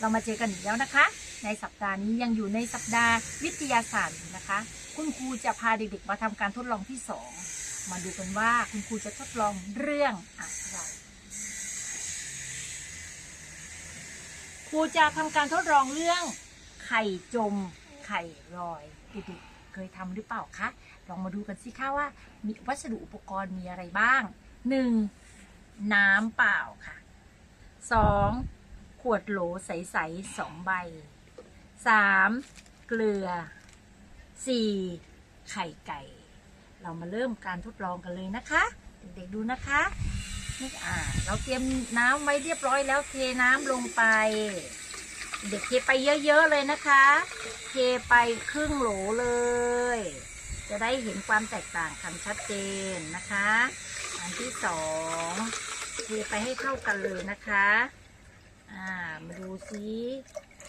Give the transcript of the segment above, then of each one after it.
เรามาเจอกันอีกแล้วนะคะ ในสัปดาห์นี้ยังอยู่ในสัปดาห์วิทยาศาสตร์นะคะ คุณครูจะพาเด็กๆมาทำการทดลองที่สองมาดูกันว่าคุณครูจะทดลองเรื่องอะไรครูจะทำการทดลองเรื่องไข่จมไข่ลอยเด็กๆเคยทำหรือเปล่าคะลองมาดูกันสิคะว่า มีวัสดุอุปกรณ์มีอะไรบ้าง 1. น้ำเปล่าค่ะ 2. ขวดโหลใสๆสองใบ 3. เกลือ 4. ไข่ไก่ เรามาเริ่มการทดลองกันเลยนะคะ เด็กๆดูนะคะนี่อ่าเราเตรียมน้ำไว้เรียบร้อยแล้วเทน้ำลงไป เด็กเทไปเยอะๆเลยนะคะ เทไปครึ่งโหลเลย จะได้เห็นความแตกต่างกันชัดเจนนะคะ อันที่สองเทไปให้เท่ากันเลยนะคะ ดูซิ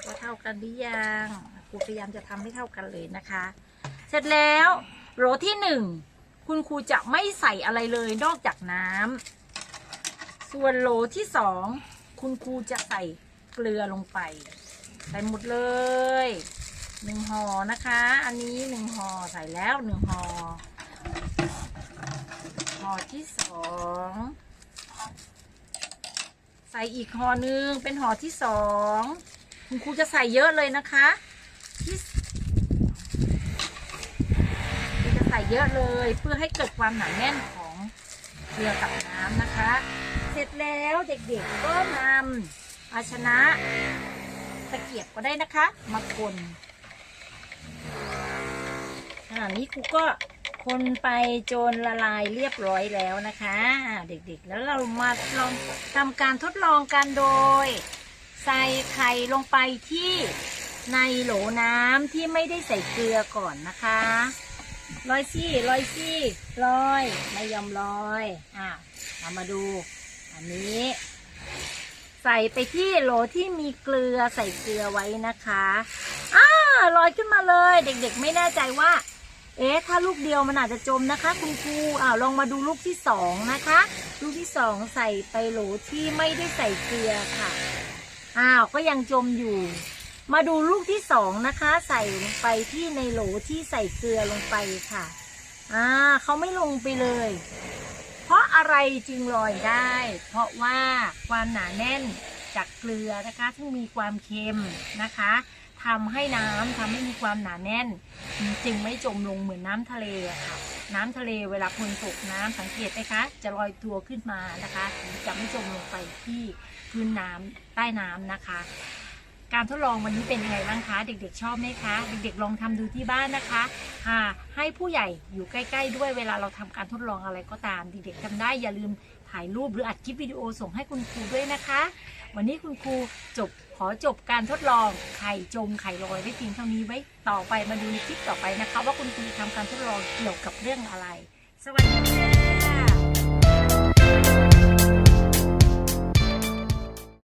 ว่าเท่ากันหรือยังครูพยายามจะทำให้เท่ากันเลยนะคะ เสร็จแล้วโหลที่หนึ่งคุณครูจะไม่ใส่อะไรเลยนอกจากน้ำส่วนโหลที่สองคุณครูจะใส่เกลือลงไป ใส่หมดเลยหนึ่งห่อนะคะ อันนี้หนึ่งห่อใส่แล้วหนึ่งห่อห่อที่สอง ส่อีกห่อหนึ่งเป็นห่อที่สองคุณครูจะใส่เยอะเลยนะคะที่จะใส่เยอะเลยเพื่อให้เกิดความหนาแน่นของเกลือกับน้ำนะคะ เสร็จแล้วเด็กๆก็นำภาชนะตะเกียบก็ได้นะคะ มาคนอ่านี้ครูก็ คนไปจนละลายเรียบร้อยแล้วนะคะเด็กๆ แล้วเรามาลองทำการทดลองกันโดย ใส่ไข่ลงไปที่ในโหลน้ำที่ไม่ได้ใส่เกลือก่อนนะคะลอยซี่ลอยซี่ลอยไม่ยอมลอยอะเรามาดู อันนี้ ใส่ไปที่โหลที่มีเกลือใส่เกลือไว้นะคะอ่าลอยขึ้นมาเลย เด็กๆ ไม่แน่ใจว่า เอ๊ะถ้าลูกเดียวมันอาจจะจมนะคะ คุณครูอ้าวลองมาดูลูกที่สองนะคะ ลูกที่สองใส่ไปโหลที่ไม่ได้ใส่เกลือค่ะอ้าวก็ยังจมอยู่ มาดูลูกที่สองนะคะ ใส่ลงไปที่ในโหลที่ใส่เกลือลงไปค่ะอ่าเขาไม่ลงไปเลย เพราะอะไรจึงลอยได้ เพราะว่าความหนาแน่นจากเกลือนะคะ ซึ่งมีความเค็มนะคะ ทำให้น้ำทำให้มีความหนาแน่น จึงไม่จมลงเหมือนน้ำทะเลค่ะ น้ำทะเลเวลาคนตกน้ำสังเกตไหมคะ จะลอยตัวขึ้นมานะคะ จะไม่จมลงไปที่พื้นน้ำใต้น้ำนะคะ การทดลองวันนี้เป็นยังไงบ้างคะ เด็กๆชอบไหมคะ เด็กๆลองทำดูที่บ้านนะคะค่ะให้ผู้ใหญ่อยู่ใกล้ ๆ ด้วยเวลาเราทำการทดลองอะไรก็ตาม เด็กๆทำได้อย่าลืมถ่ายรูปหรืออัดคลิปวิดีโอส่งให้คุณครูด้วยนะคะ วันนี้คุณครูจบขอจบการทดลองไข่จมไข่ลอยไว้เพียงเท่านี้ไว้ต่อไปมาดูในคลิปต่อไปนะคะ ว่าคุณครูทำการทดลองเกี่ยวกับเรื่องอะไร สวัสดีค่ะ